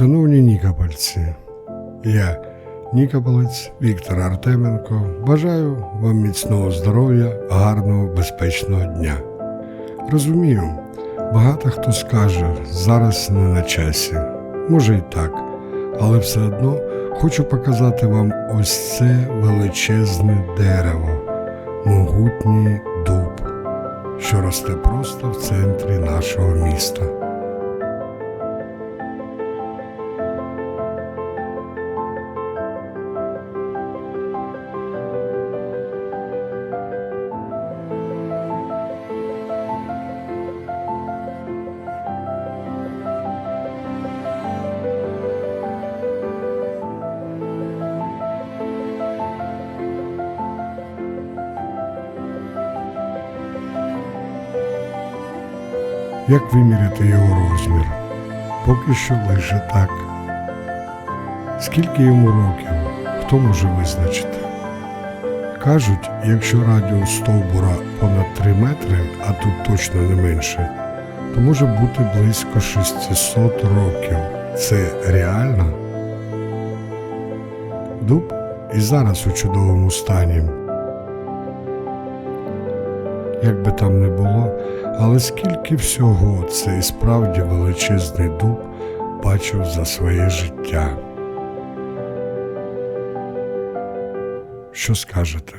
Шановні нікопольці, я, Нікополець Віктор Артеменко, бажаю вам міцного здоров'я, гарного, безпечного дня. Розумію, багато хто скаже, зараз не на часі, може і так, але все одно хочу показати вам ось це величезне дерево, могутній дуб, що росте просто в центрі нашого міста. Як виміряти його розмір? Поки що лише так. Скільки йому років, хто може визначити? Кажуть, якщо радіус стовбура понад 3 метри, а тут точно не менше, то може бути близько 600 років. Це реально? Дуб і зараз у чудовому стані. Як би там не було, але скільки всього цей справді величезний дуб бачив за своє життя. Що скажете?